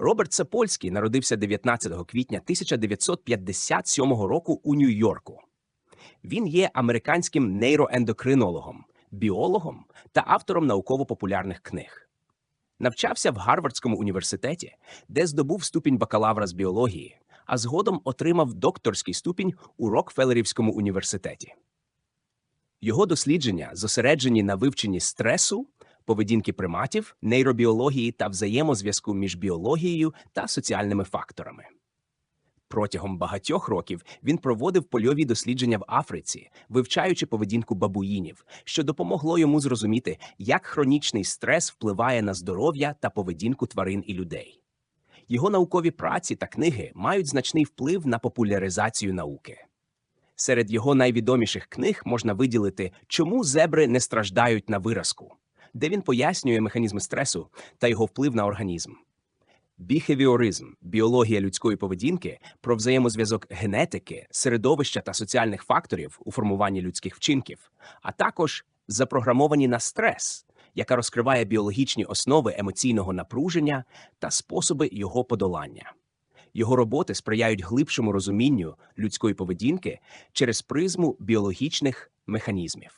Роберт Сапольський народився 19 квітня 1957 року у Нью-Йорку. Він є американським нейроендокринологом, біологом та автором науково-популярних книг. Навчався в Гарвардському університеті, де здобув ступінь бакалавра з біології, а згодом отримав докторський ступінь у Рокфеллерівському університеті. Його дослідження зосереджені на вивченні стресу, поведінки приматів, нейробіології та взаємозв'язку між біологією та соціальними факторами. Протягом багатьох років він проводив польові дослідження в Африці, вивчаючи поведінку бабуїнів, що допомогло йому зрозуміти, як хронічний стрес впливає на здоров'я та поведінку тварин і людей. Його наукові праці та книги мають значний вплив на популяризацію науки. Серед його найвідоміших книг можна виділити, чому зебри не страждають на виразку, де він пояснює механізми стресу та його вплив на організм. Біхевіоризм біологія людської поведінки про взаємозв'язок генетики, середовища та соціальних факторів у формуванні людських вчинків, а також запрограмовані на стрес, яка розкриває біологічні основи емоційного напруження та способи його подолання. Його роботи сприяють глибшому розумінню людської поведінки через призму біологічних механізмів.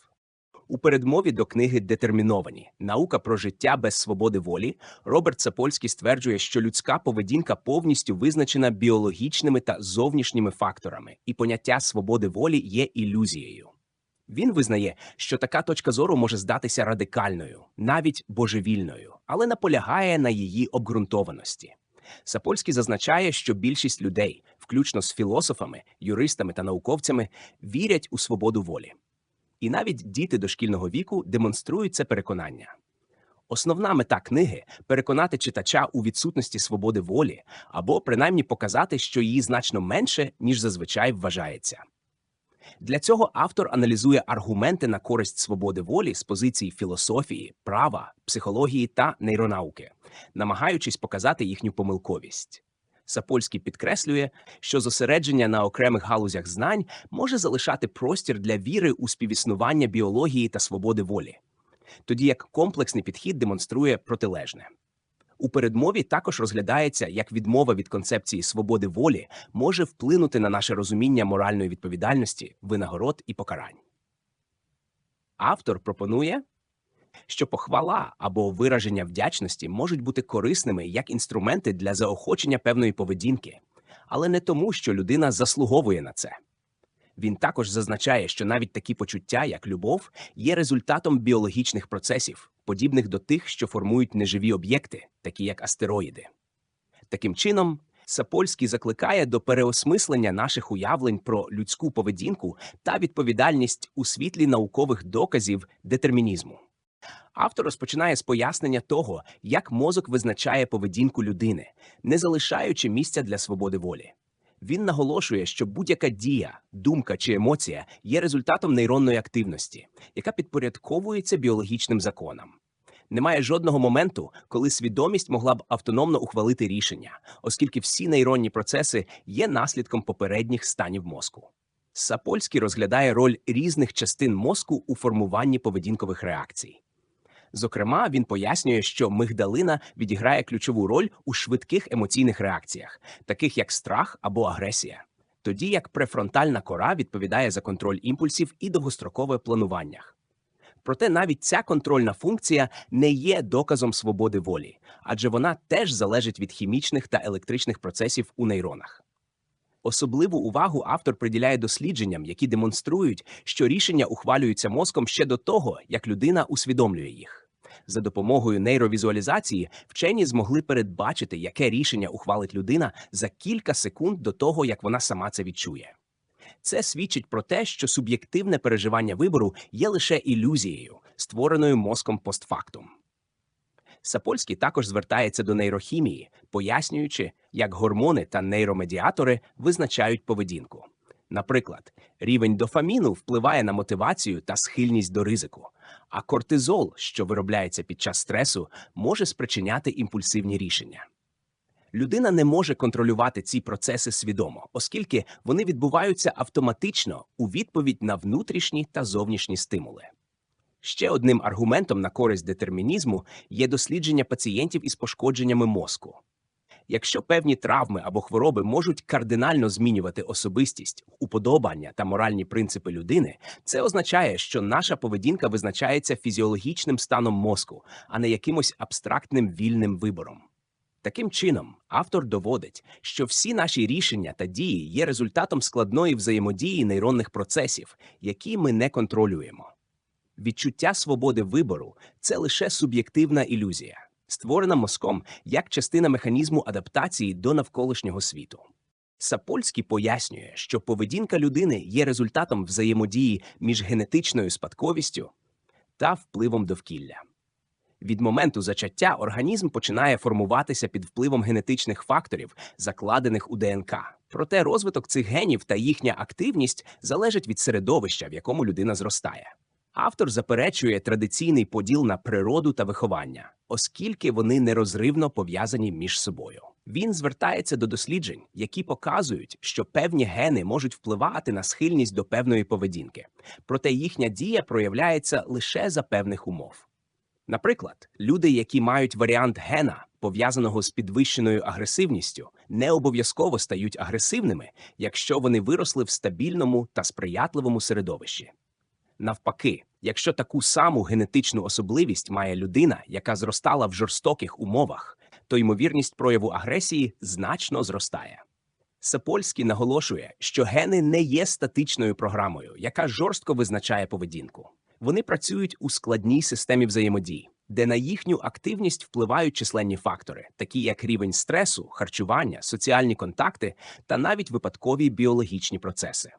У передмові до книги Детерміновані наука про життя без свободи волі Роберт Сапольський стверджує, що людська поведінка повністю визначена біологічними та зовнішніми факторами, і поняття свободи волі є ілюзією. Він визнає, що така точка зору може здатися радикальною, навіть божевільною, але наполягає на її обґрунтованості. Сапольський зазначає, що більшість людей, включно з філософами, юристами та науковцями, вірять у свободу волі. І навіть діти дошкільного віку демонструють це переконання. Основна мета книги переконати читача у відсутності свободи волі або принаймні показати, що її значно менше, ніж зазвичай вважається. Для цього автор аналізує аргументи на користь свободи волі з позиції філософії, права, психології та нейронауки, намагаючись показати їхню помилковість. Сапольський підкреслює, що зосередження на окремих галузях знань може залишати простір для віри у співіснування біології та свободи волі, тоді як комплексний підхід демонструє протилежне. У передмові також розглядається, як відмова від концепції свободи волі може вплинути на наше розуміння моральної відповідальності, винагород і покарань. Автор пропонує що похвала або вираження вдячності можуть бути корисними як інструменти для заохочення певної поведінки, але не тому, що людина заслуговує на це. Він також зазначає, що навіть такі почуття, як любов, є результатом біологічних процесів, подібних до тих, що формують неживі об'єкти, такі як астероїди. Таким чином, Сапольський закликає до переосмислення наших уявлень про людську поведінку та відповідальність у світлі наукових доказів детермінізму. Автор розпочинає з пояснення того, як мозок визначає поведінку людини, не залишаючи місця для свободи волі. Він наголошує, що будь-яка дія, думка чи емоція є результатом нейронної активності, яка підпорядковується біологічним законам. Немає жодного моменту, коли свідомість могла б автономно ухвалити рішення, оскільки всі нейронні процеси є наслідком попередніх станів мозку. Сапольський розглядає роль різних частин мозку у формуванні поведінкових реакцій. Зокрема, він пояснює, що мигдалина відіграє ключову роль у швидких емоційних реакціях, таких як страх або агресія, тоді як префронтальна кора відповідає за контроль імпульсів і довгострокове планування. Проте навіть ця контрольна функція не є доказом свободи волі, адже вона теж залежить від хімічних та електричних процесів у нейронах. Особливу увагу автор приділяє дослідженням, які демонструють, що рішення ухвалюються мозком ще до того, як людина усвідомлює їх. За допомогою нейровізуалізації вчені змогли передбачити, яке рішення ухвалить людина за кілька секунд до того, як вона сама це відчує. Це свідчить про те, що суб'єктивне переживання вибору є лише ілюзією, створеною мозком постфактум. Сапольський також звертається до нейрохімії, пояснюючи, як гормони та нейромедіатори визначають поведінку. Наприклад, рівень дофаміну впливає на мотивацію та схильність до ризику, а кортизол, що виробляється під час стресу, може спричиняти імпульсивні рішення. Людина не може контролювати ці процеси свідомо, оскільки вони відбуваються автоматично у відповідь на внутрішні та зовнішні стимули. Ще одним аргументом на користь детермінізму є дослідження пацієнтів із пошкодженнями мозку. Якщо певні травми або хвороби можуть кардинально змінювати особистість, уподобання та моральні принципи людини, це означає, що наша поведінка визначається фізіологічним станом мозку, а не якимось абстрактним вільним вибором. Таким чином, автор доводить, що всі наші рішення та дії є результатом складної взаємодії нейронних процесів, які ми не контролюємо. Відчуття свободи вибору це лише суб'єктивна ілюзія, створена мозком як частина механізму адаптації до навколишнього світу. Сапольський пояснює, що поведінка людини є результатом взаємодії між генетичною спадковістю та впливом довкілля. Від моменту зачаття організм починає формуватися під впливом генетичних факторів, закладених у ДНК. Проте розвиток цих генів та їхня активність залежать від середовища, в якому людина зростає. Автор заперечує традиційний поділ на природу та виховання, оскільки вони нерозривно пов'язані між собою. Він звертається до досліджень, які показують, що певні гени можуть впливати на схильність до певної поведінки, проте їхня дія проявляється лише за певних умов. Наприклад, люди, які мають варіант гена, пов'язаного з підвищеною агресивністю, не обов'язково стають агресивними, якщо вони виросли в стабільному та сприятливому середовищі. Навпаки, якщо таку саму генетичну особливість має людина, яка зростала в жорстоких умовах, то ймовірність прояву агресії значно зростає. Сапольський наголошує, що гени не є статичною програмою, яка жорстко визначає поведінку. Вони працюють у складній системі взаємодії, де на їхню активність впливають численні фактори, такі як рівень стресу, харчування, соціальні контакти та навіть випадкові біологічні процеси.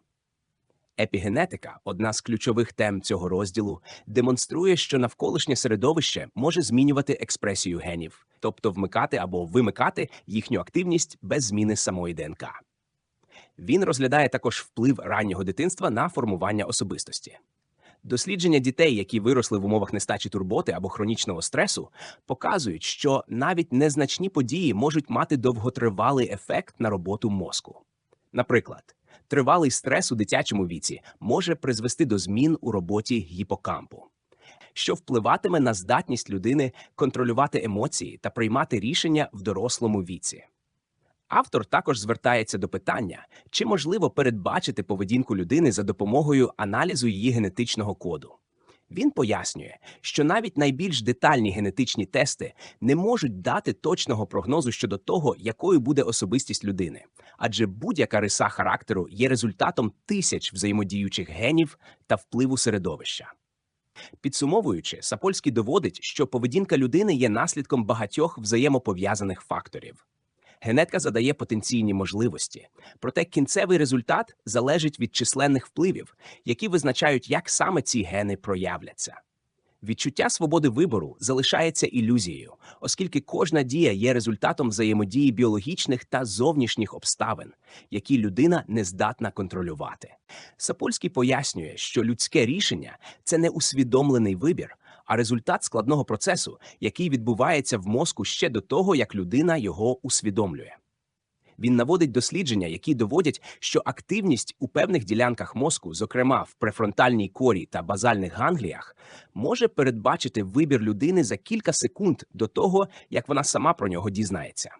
Епігенетика, одна з ключових тем цього розділу, демонструє, що навколишнє середовище може змінювати експресію генів, тобто вмикати або вимикати їхню активність без зміни самої ДНК. Він розглядає також вплив раннього дитинства на формування особистості. Дослідження дітей, які виросли в умовах нестачі турботи або хронічного стресу, показують, що навіть незначні події можуть мати довготривалий ефект на роботу мозку. Наприклад, тривалий стрес у дитячому віці може призвести до змін у роботі гіпокампу, що впливатиме на здатність людини контролювати емоції та приймати рішення в дорослому віці. Автор також звертається до питання, чи можливо передбачити поведінку людини за допомогою аналізу її генетичного коду. Він пояснює, що навіть найбільш детальні генетичні тести не можуть дати точного прогнозу щодо того, якою буде особистість людини, адже будь-яка риса характеру є результатом тисяч взаємодіючих генів та впливу середовища. Підсумовуючи, Сапольський доводить, що поведінка людини є наслідком багатьох взаємопов'язаних факторів. Генетика задає потенційні можливості, проте кінцевий результат залежить від численних впливів, які визначають, як саме ці гени проявляться. Відчуття свободи вибору залишається ілюзією, оскільки кожна дія є результатом взаємодії біологічних та зовнішніх обставин, які людина не здатна контролювати. Сапольський пояснює, що людське рішення це не усвідомлений вибір, а результат складного процесу, який відбувається в мозку ще до того, як людина його усвідомлює. Він наводить дослідження, які доводять, що активність у певних ділянках мозку, зокрема в префронтальній корі та базальних гангліях, може передбачити вибір людини за кілька секунд до того, як вона сама про нього дізнається.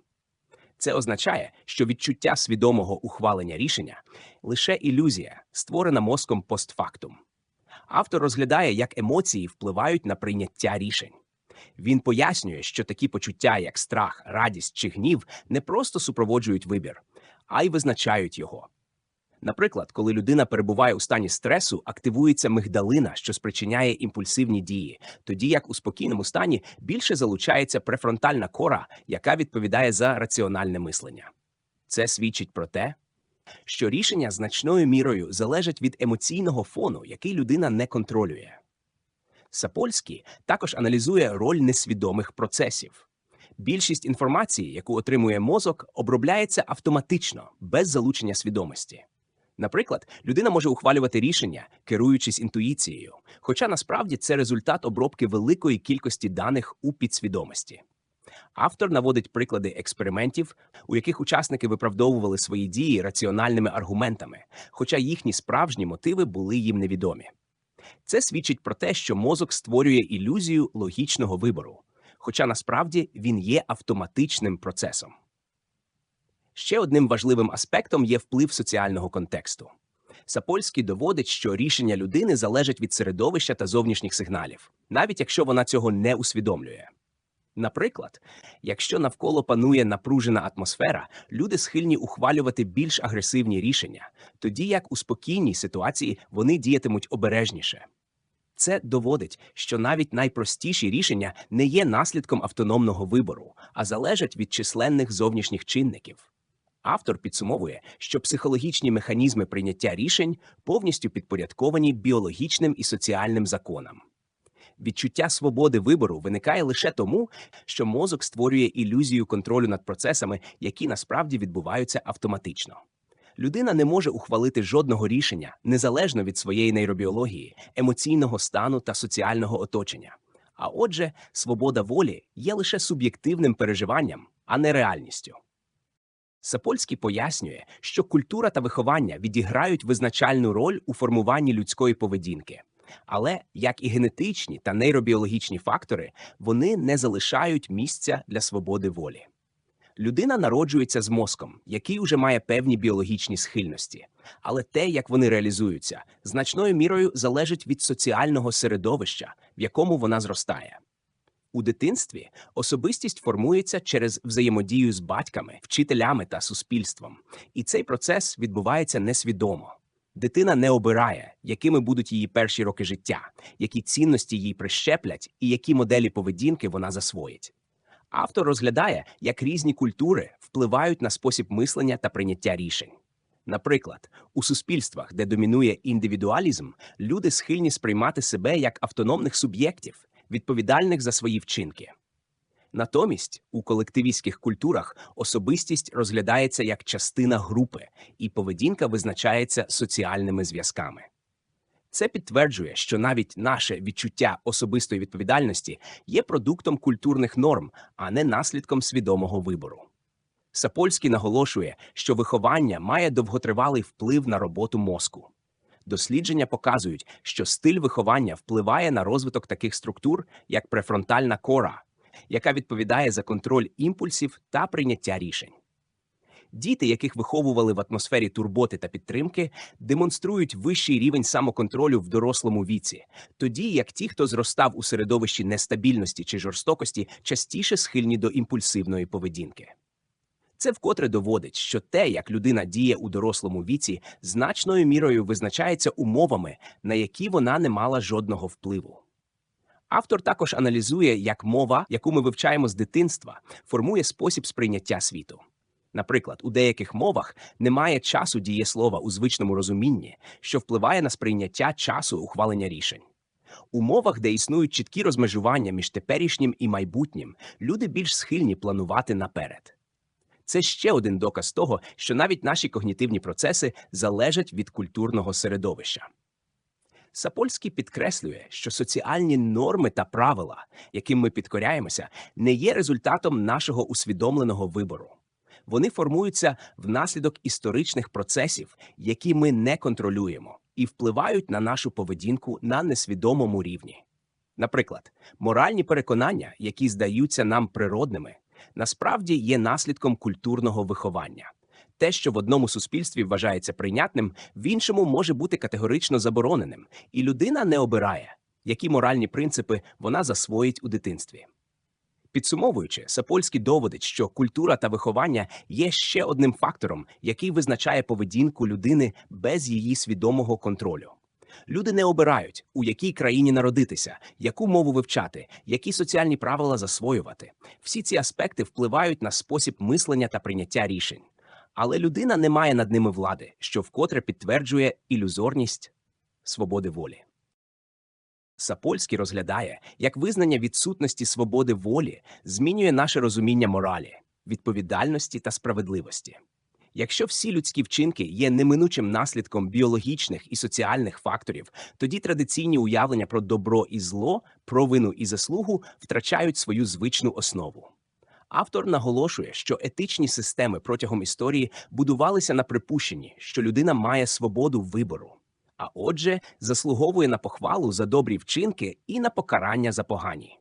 Це означає, що відчуття свідомого ухвалення рішення лише ілюзія, створена мозком постфактум. Автор розглядає, як емоції впливають на прийняття рішень. Він пояснює, що такі почуття, як страх, радість чи гнів, не просто супроводжують вибір, а й визначають його. Наприклад, коли людина перебуває у стані стресу, активується мигдалина, що спричиняє імпульсивні дії, тоді як у спокійному стані більше залучається префронтальна кора, яка відповідає за раціональне мислення. Це свідчить про те, що рішення значною мірою залежать від емоційного фону, який людина не контролює. Сапольський також аналізує роль несвідомих процесів. Більшість інформації, яку отримує мозок, обробляється автоматично, без залучення свідомості. Наприклад, людина може ухвалювати рішення, керуючись інтуїцією, хоча насправді це результат обробки великої кількості даних у підсвідомості. Автор наводить приклади експериментів, у яких учасники виправдовували свої дії раціональними аргументами, хоча їхні справжні мотиви були їм невідомі. Це свідчить про те, що мозок створює ілюзію логічного вибору, хоча насправді він є автоматичним процесом. Ще одним важливим аспектом є вплив соціального контексту. Сапольський доводить, що рішення людини залежать від середовища та зовнішніх сигналів, навіть якщо вона цього не усвідомлює. Наприклад, якщо навколо панує напружена атмосфера, люди схильні ухвалювати більш агресивні рішення, тоді як у спокійній ситуації вони діятимуть обережніше. Це доводить, що навіть найпростіші рішення не є наслідком автономного вибору, а залежать від численних зовнішніх чинників. Автор підсумовує, що психологічні механізми прийняття рішень повністю підпорядковані біологічним і соціальним законам. Відчуття свободи вибору виникає лише тому, що мозок створює ілюзію контролю над процесами, які насправді відбуваються автоматично. Людина не може ухвалити жодного рішення незалежно від своєї нейробіології, емоційного стану та соціального оточення. А отже, свобода волі є лише суб'єктивним переживанням, а не реальністю. Сапольський пояснює, що культура та виховання відіграють визначальну роль у формуванні людської поведінки. Але, як і генетичні та нейробіологічні фактори, вони не залишають місця для свободи волі. Людина народжується з мозком, який уже має певні біологічні схильності, але те, як вони реалізуються, значною мірою залежить від соціального середовища, в якому вона зростає. У дитинстві особистість формується через взаємодію з батьками, вчителями та суспільством, і цей процес відбувається несвідомо. Дитина не обирає, якими будуть її перші роки життя, які цінності їй прищеплять і які моделі поведінки вона засвоїть. Автор розглядає, як різні культури впливають на спосіб мислення та прийняття рішень. Наприклад, у суспільствах, де домінує індивідуалізм, люди схильні сприймати себе як автономних суб'єктів, відповідальних за свої вчинки. Натомість у колективістських культурах особистість розглядається як частина групи, і поведінка визначається соціальними зв'язками. Це підтверджує, що навіть наше відчуття особистої відповідальності є продуктом культурних норм, а не наслідком свідомого вибору. Сапольський наголошує, що виховання має довготривалий вплив на роботу мозку. Дослідження показують, що стиль виховання впливає на розвиток таких структур, як префронтальна кора, яка відповідає за контроль імпульсів та прийняття рішень. Діти, яких виховували в атмосфері турботи та підтримки, демонструють вищий рівень самоконтролю в дорослому віці, тоді як ті, хто зростав у середовищі нестабільності чи жорстокості, частіше схильні до імпульсивної поведінки. Це вкотре доводить, що те, як людина діє у дорослому віці, значною мірою визначається умовами, на які вона не мала жодного впливу. Автор також аналізує, як мова, яку ми вивчаємо з дитинства, формує спосіб сприйняття світу. Наприклад, у деяких мовах немає часу дієслова у звичному розумінні, що впливає на сприйняття часу ухвалення рішень. У мовах, де існують чіткі розмежування між теперішнім і майбутнім, люди більш схильні планувати наперед. Це ще один доказ того, що навіть наші когнітивні процеси залежать від культурного середовища. Сапольський підкреслює, що соціальні норми та правила, яким ми підкоряємося, не є результатом нашого усвідомленого вибору. Вони формуються внаслідок історичних процесів, які ми не контролюємо, і впливають на нашу поведінку на несвідомому рівні. Наприклад, моральні переконання, які здаються нам природними, насправді є наслідком культурного виховання. Те, що в одному суспільстві вважається прийнятним, в іншому може бути категорично забороненим, і людина не обирає, які моральні принципи вона засвоїть у дитинстві. Підсумовуючи, Сапольський доводить, що культура та виховання є ще одним фактором, який визначає поведінку людини без її свідомого контролю. Люди не обирають, у якій країні народитися, яку мову вивчати, які соціальні правила засвоювати. Всі ці аспекти впливають на спосіб мислення та прийняття рішень. Але людина не має над ними влади, що вкотре підтверджує ілюзорність свободи волі. Сапольський розглядає, як визнання відсутності свободи волі змінює наше розуміння моралі, відповідальності та справедливості. Якщо всі людські вчинки є неминучим наслідком біологічних і соціальних факторів, тоді традиційні уявлення про добро і зло, провину і заслугу втрачають свою звичну основу. Автор наголошує, що етичні системи протягом історії будувалися на припущенні, що людина має свободу вибору, а отже, заслуговує на похвалу за добрі вчинки і на покарання за погані.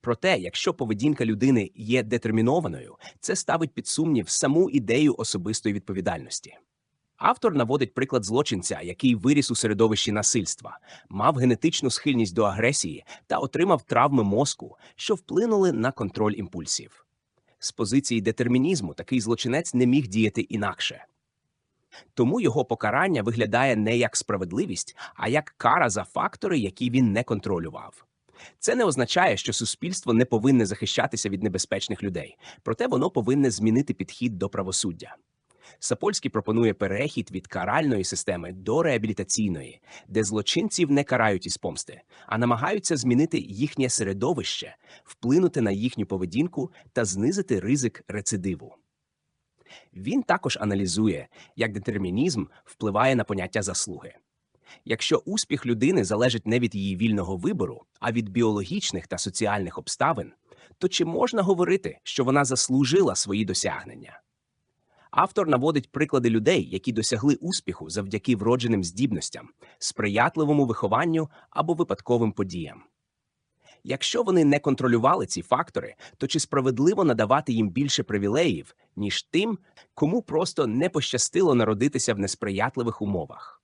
Проте, якщо поведінка людини є детермінованою, це ставить під сумнів саму ідею особистої відповідальності. Автор наводить приклад злочинця, який виріс у середовищі насильства, мав генетичну схильність до агресії та отримав травми мозку, що вплинули на контроль імпульсів. З позиції детермінізму такий злочинець не міг діяти інакше. Тому його покарання виглядає не як справедливість, а як кара за фактори, які він не контролював. Це не означає, що суспільство не повинне захищатися від небезпечних людей, проте воно повинне змінити підхід до правосуддя. Сапольський пропонує перехід від каральної системи до реабілітаційної, де злочинців не карають із помсти, а намагаються змінити їхнє середовище, вплинути на їхню поведінку та знизити ризик рецидиву. Він також аналізує, як детермінізм впливає на поняття заслуги. Якщо успіх людини залежить не від її вільного вибору, а від біологічних та соціальних обставин, то чи можна говорити, що вона заслужила свої досягнення? Автор наводить приклади людей, які досягли успіху завдяки вродженим здібностям, сприятливому вихованню або випадковим подіям. Якщо вони не контролювали ці фактори, то чи справедливо надавати їм більше привілеїв, ніж тим, кому просто не пощастило народитися в несприятливих умовах?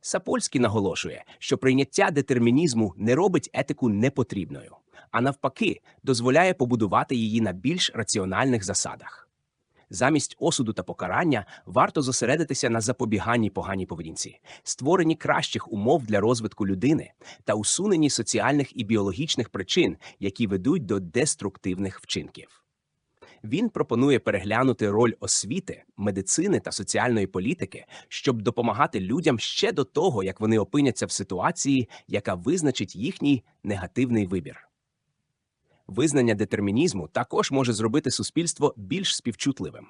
Сапольський наголошує, що прийняття детермінізму не робить етику непотрібною, а навпаки, дозволяє побудувати її на більш раціональних засадах. Замість осуду та покарання варто зосередитися на запобіганні поганій поведінці, створенні кращих умов для розвитку людини та усуненні соціальних і біологічних причин, які ведуть до деструктивних вчинків. Він пропонує переглянути роль освіти, медицини та соціальної політики, щоб допомагати людям ще до того, як вони опиняться в ситуації, яка визначить їхній негативний вибір. Визнання детермінізму також може зробити суспільство більш співчутливим.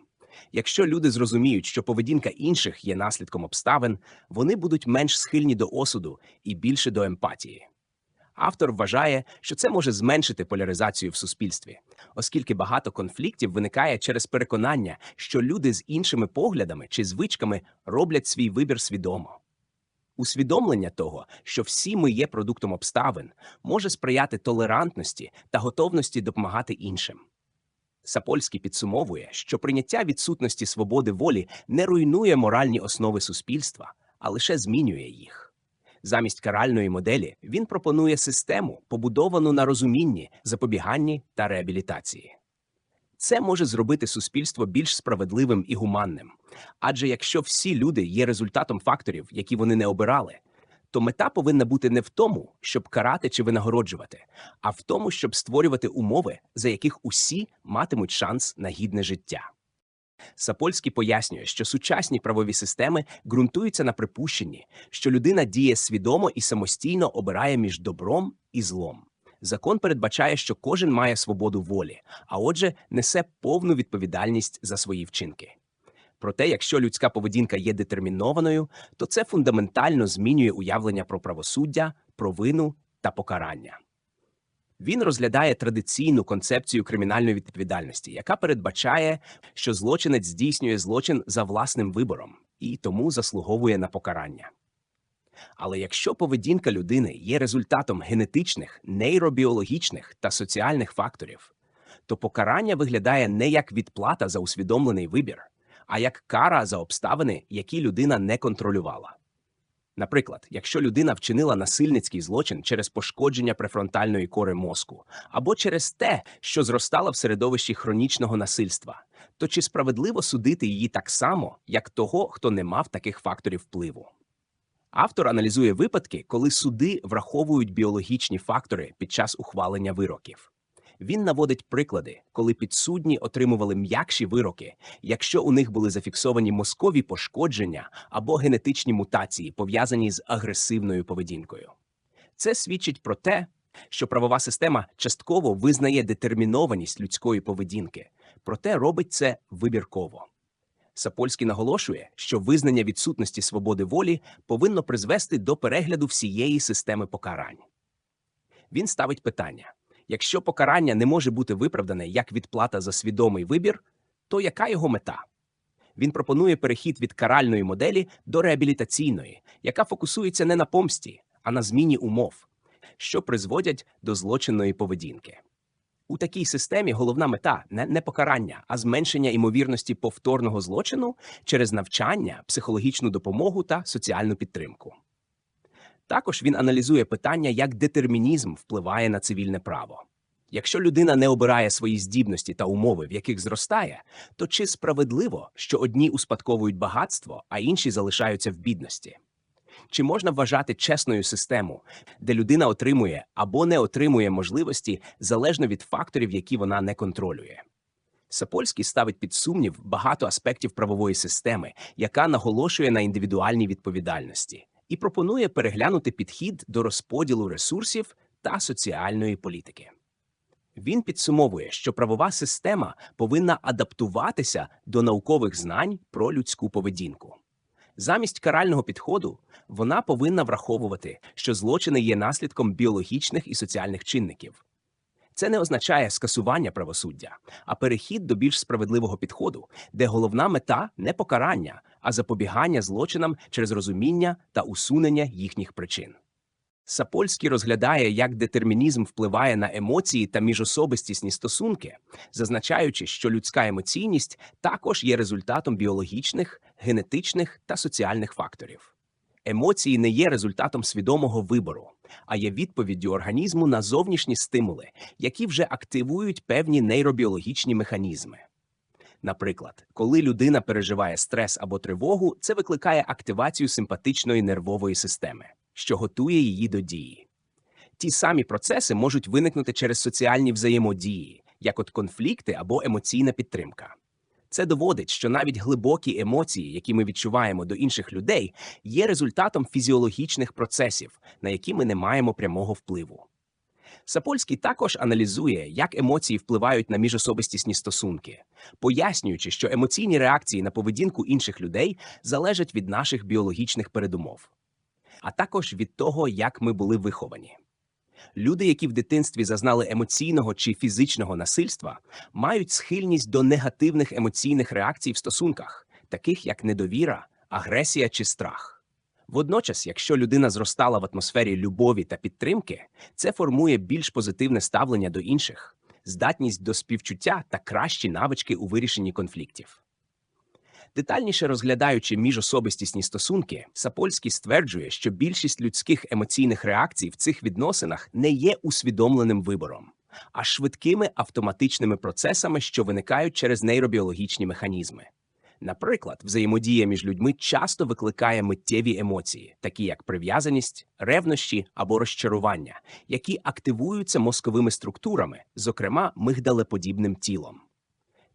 Якщо люди зрозуміють, що поведінка інших є наслідком обставин, вони будуть менш схильні до осуду і більше до емпатії. Автор вважає, що це може зменшити поляризацію в суспільстві, оскільки багато конфліктів виникає через переконання, що люди з іншими поглядами чи звичками роблять свій вибір свідомо. Усвідомлення того, що всі ми є продуктом обставин, може сприяти толерантності та готовності допомагати іншим. Сапольський підсумовує, що прийняття відсутності свободи волі не руйнує моральні основи суспільства, а лише змінює їх. Замість каральної моделі він пропонує систему, побудовану на розумінні, запобіганні та реабілітації. Це може зробити суспільство більш справедливим і гуманним. Адже якщо всі люди є результатом факторів, які вони не обирали, то мета повинна бути не в тому, щоб карати чи винагороджувати, а в тому, щоб створювати умови, за яких усі матимуть шанс на гідне життя. Сапольський пояснює, що сучасні правові системи ґрунтуються на припущенні, що людина діє свідомо і самостійно обирає між добром і злом. Закон передбачає, що кожен має свободу волі, а отже, несе повну відповідальність за свої вчинки. Проте, якщо людська поведінка є детермінованою, то це фундаментально змінює уявлення про правосуддя, провину та покарання. Він розглядає традиційну концепцію кримінальної відповідальності, яка передбачає, що злочинець здійснює злочин за власним вибором і тому заслуговує на покарання. Але якщо поведінка людини є результатом генетичних, нейробіологічних та соціальних факторів, то покарання виглядає не як відплата за усвідомлений вибір, а як кара за обставини, які людина не контролювала. Наприклад, якщо людина вчинила насильницький злочин через пошкодження префронтальної кори мозку або через те, що зростала в середовищі хронічного насильства, то чи справедливо судити її так само, як того, хто не мав таких факторів впливу? Автор аналізує випадки, коли суди враховують біологічні фактори під час ухвалення вироків. Він наводить приклади, коли підсудні отримували м'якші вироки, якщо у них були зафіксовані мозкові пошкодження або генетичні мутації, пов'язані з агресивною поведінкою. Це свідчить про те, що правова система частково визнає детермінованість людської поведінки, проте робить це вибірково. Сапольський наголошує, що визнання відсутності свободи волі повинно призвести до перегляду всієї системи покарань. Він ставить питання: якщо покарання не може бути виправдане як відплата за свідомий вибір, то яка його мета? Він пропонує перехід від каральної моделі до реабілітаційної, яка фокусується не на помсті, а на зміні умов, що призводять до злочинної поведінки. У такій системі головна мета не, покарання, а зменшення ймовірності повторного злочину через навчання, психологічну допомогу та соціальну підтримку. Також він аналізує питання, як детермінізм впливає на цивільне право. Якщо людина не обирає свої здібності та умови, в яких зростає, то чи справедливо, що одні успадковують багатство, а інші залишаються в бідності? Чи можна вважати чесною систему, де людина отримує або не отримує можливості залежно від факторів, які вона не контролює? Сапольський ставить під сумнів багато аспектів правової системи, яка наголошує на індивідуальній відповідальності, і пропонує переглянути підхід до розподілу ресурсів та соціальної політики. Він підсумовує, що правова система повинна адаптуватися до наукових знань про людську поведінку. Замість карального підходу вона повинна враховувати, що злочини є наслідком біологічних і соціальних чинників. Це не означає скасування правосуддя, а перехід до більш справедливого підходу, де головна мета не покарання, а запобігання злочинам через розуміння та усунення їхніх причин. Сапольський розглядає, як детермінізм впливає на емоції та міжособистісні стосунки, зазначаючи, що людська емоційність також є результатом біологічних, генетичних та соціальних факторів. Емоції не є результатом свідомого вибору, а є відповіддю організму на зовнішні стимули, які вже активують певні нейробіологічні механізми. Наприклад, коли людина переживає стрес або тривогу, це викликає активацію симпатичної нервової системи, що готує її до дії. Ті самі процеси можуть виникнути через соціальні взаємодії, як от конфлікти або емоційна підтримка. Це доводить, що навіть глибокі емоції, які ми відчуваємо до інших людей, є результатом фізіологічних процесів, на які ми не маємо прямого впливу. Сапольський також аналізує, як емоції впливають на міжособистісні стосунки, пояснюючи, що емоційні реакції на поведінку інших людей залежать від наших біологічних передумов, а також від того, як ми були виховані. Люди, які в дитинстві зазнали емоційного чи фізичного насильства, мають схильність до негативних емоційних реакцій в стосунках, таких як недовіра, агресія чи страх. Водночас, якщо людина зростала в атмосфері любові та підтримки, це формує більш позитивне ставлення до інших, здатність до співчуття та кращі навички у вирішенні конфліктів. Детальніше розглядаючи міжособистісні стосунки, Сапольський стверджує, що більшість людських емоційних реакцій в цих відносинах не є усвідомленим вибором, а швидкими автоматичними процесами, що виникають через нейробіологічні механізми. Наприклад, взаємодія між людьми часто викликає миттєві емоції, такі як прив'язаність, ревнощі або розчарування, які активуються мозковими структурами, зокрема мигдалеподібним тілом.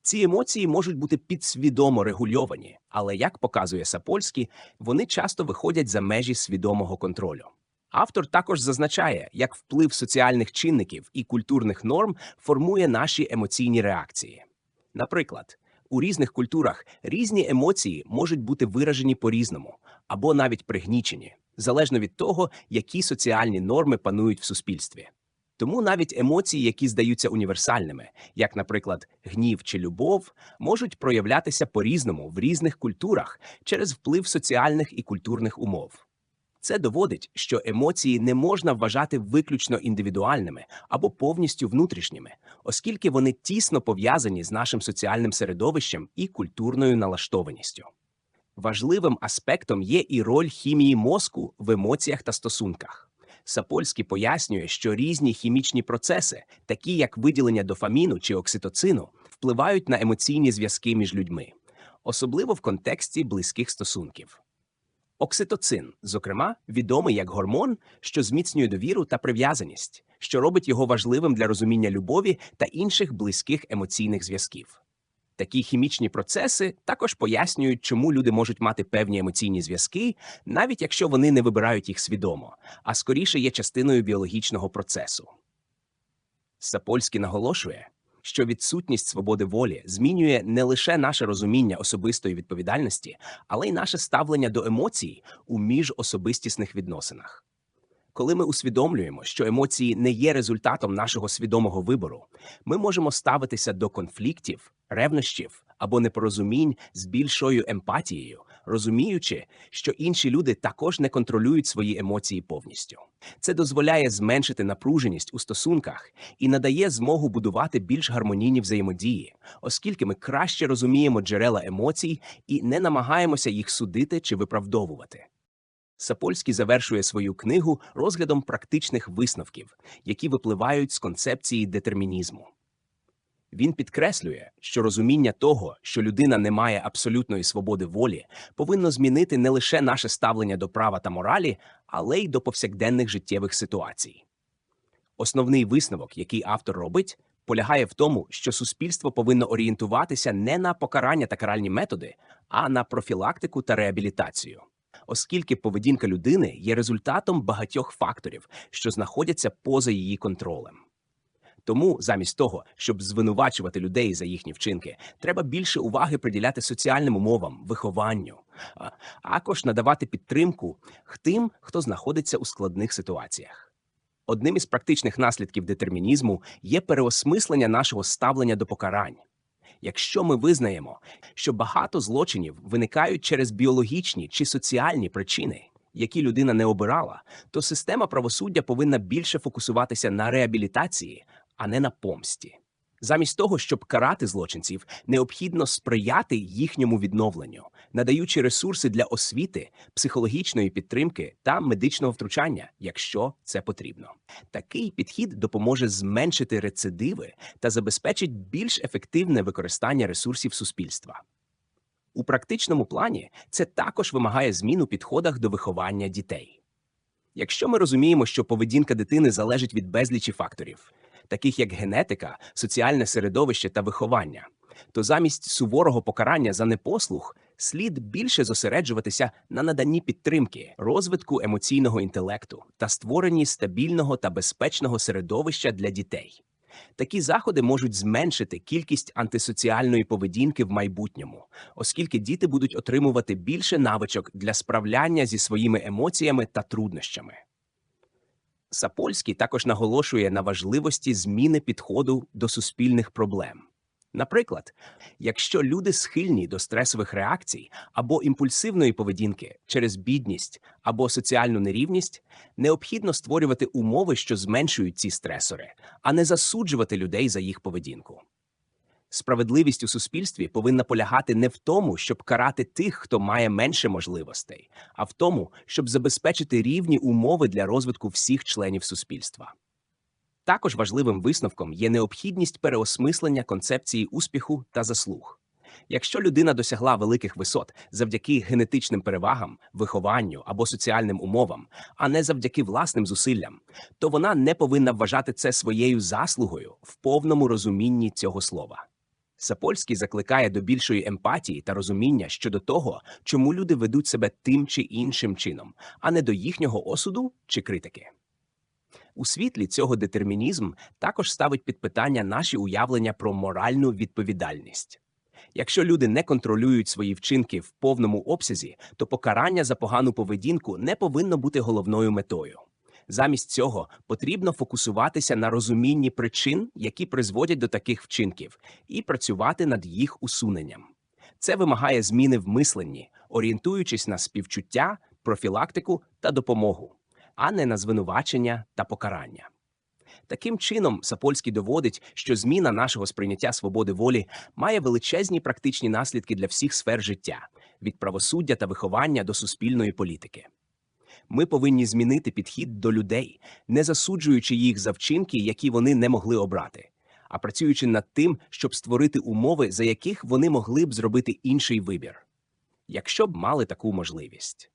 Ці емоції можуть бути підсвідомо регульовані, але, як показує Сапольський, вони часто виходять за межі свідомого контролю. Автор також зазначає, як вплив соціальних чинників і культурних норм формує наші емоційні реакції. Наприклад, у різних культурах різні емоції можуть бути виражені по-різному або навіть пригнічені, залежно від того, які соціальні норми панують в суспільстві. Тому навіть емоції, які здаються універсальними, як, наприклад, гнів чи любов, можуть проявлятися по-різному в різних культурах через вплив соціальних і культурних умов. Це доводить, що емоції не можна вважати виключно індивідуальними або повністю внутрішніми, оскільки вони тісно пов'язані з нашим соціальним середовищем і культурною налаштованістю. Важливим аспектом є і роль хімії мозку в емоціях та стосунках. Сапольський пояснює, що різні хімічні процеси, такі як виділення дофаміну чи окситоцину, впливають на емоційні зв'язки між людьми, особливо в контексті близьких стосунків. Окситоцин, зокрема, відомий як гормон, що зміцнює довіру та прив'язаність, що робить його важливим для розуміння любові та інших близьких емоційних зв'язків. Такі хімічні процеси також пояснюють, чому люди можуть мати певні емоційні зв'язки, навіть якщо вони не вибирають їх свідомо, а скоріше є частиною біологічного процесу. Сапольський наголошує, що відсутність свободи волі змінює не лише наше розуміння особистої відповідальності, але й наше ставлення до емоцій у міжособистісних відносинах. Коли ми усвідомлюємо, що емоції не є результатом нашого свідомого вибору, ми можемо ставитися до конфліктів, ревнощів або непорозумінь з більшою емпатією, розуміючи, що інші люди також не контролюють свої емоції повністю. Це дозволяє зменшити напруженість у стосунках і надає змогу будувати більш гармонійні взаємодії, оскільки ми краще розуміємо джерела емоцій і не намагаємося їх судити чи виправдовувати. Сапольський завершує свою книгу розглядом практичних висновків, які випливають з концепції детермінізму. Він підкреслює, що розуміння того, що людина не має абсолютної свободи волі, повинно змінити не лише наше ставлення до права та моралі, але й до повсякденних життєвих ситуацій. Основний висновок, який автор робить, полягає в тому, що суспільство повинно орієнтуватися не на покарання та каральні методи, а на профілактику та реабілітацію оскільки поведінка людини є результатом багатьох факторів, що знаходяться поза її контролем. Тому, замість того, щоб звинувачувати людей за їхні вчинки, треба більше уваги приділяти соціальним умовам, вихованню, а також надавати підтримку тим, хто знаходиться у складних ситуаціях. Одним із практичних наслідків детермінізму є переосмислення нашого ставлення до покарань. Якщо ми визнаємо, що багато злочинів виникають через біологічні чи соціальні причини, які людина не обирала, то система правосуддя повинна більше фокусуватися на реабілітації, а не на помсті. Замість того, щоб карати злочинців, необхідно сприяти їхньому відновленню, надаючи ресурси для освіти, психологічної підтримки та медичного втручання, якщо це потрібно. Такий підхід допоможе зменшити рецидиви та забезпечить більш ефективне використання ресурсів суспільства. У практичному плані це також вимагає змін у підходах до виховання дітей. Якщо ми розуміємо, що поведінка дитини залежить від безлічі факторів, таких як генетика, соціальне середовище та виховання, то замість суворого покарання за непослух слід більше зосереджуватися на наданні підтримки, розвитку емоційного інтелекту та створенні стабільного та безпечного середовища для дітей. Такі заходи можуть зменшити кількість антисоціальної поведінки в майбутньому, оскільки діти будуть отримувати більше навичок для справляння зі своїми емоціями та труднощами. Сапольський також наголошує на важливості зміни підходу до суспільних проблем. Наприклад, якщо люди схильні до стресових реакцій або імпульсивної поведінки через бідність або соціальну нерівність, необхідно створювати умови, що зменшують ці стресори, а не засуджувати людей за їх поведінку. Справедливість у суспільстві повинна полягати не в тому, щоб карати тих, хто має менше можливостей, а в тому, щоб забезпечити рівні умови для розвитку всіх членів суспільства. Також важливим висновком є необхідність переосмислення концепції успіху та заслуг. Якщо людина досягла великих висот завдяки генетичним перевагам, вихованню або соціальним умовам, а не завдяки власним зусиллям, то вона не повинна вважати це своєю заслугою в повному розумінні цього слова. Сапольський закликає до більшої емпатії та розуміння щодо того, чому люди ведуть себе тим чи іншим чином, а не до їхнього осуду чи критики. У світлі цього детермінізм також ставить під питання наші уявлення про моральну відповідальність. Якщо люди не контролюють свої вчинки в повному обсязі, то покарання за погану поведінку не повинно бути головною метою. Замість цього потрібно фокусуватися на розумінні причин, які призводять до таких вчинків, і працювати над їх усуненням. Це вимагає зміни в мисленні, орієнтуючись на співчуття, профілактику та допомогу, а не на звинувачення та покарання. Таким чином, Сапольський доводить, що зміна нашого сприйняття свободи волі має величезні практичні наслідки для всіх сфер життя від правосуддя та виховання до суспільної політики. Ми повинні змінити підхід до людей, не засуджуючи їх за вчинки, які вони не могли обрати, а працюючи над тим, щоб створити умови, за яких вони могли б зробити інший вибір, якщо б мали таку можливість.